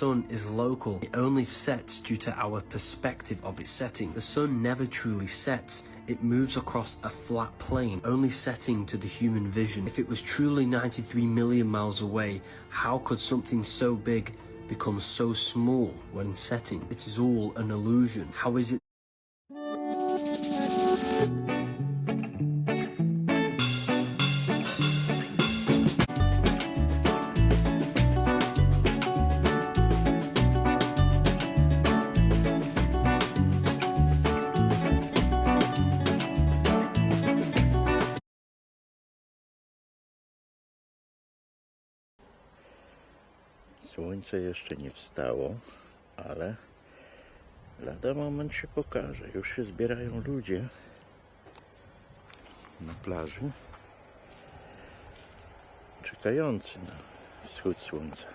sun is local. It only sets due to our perspective of its setting. The sun never truly sets. It moves across a flat plane, only setting to the human vision. If it was truly 93 million miles away, how could something so big become so small when setting? It is all an illusion. How is it Słońce jeszcze nie wstało, ale lada moment się pokaże. Już się zbierają ludzie na plaży, czekający na wschód słońca.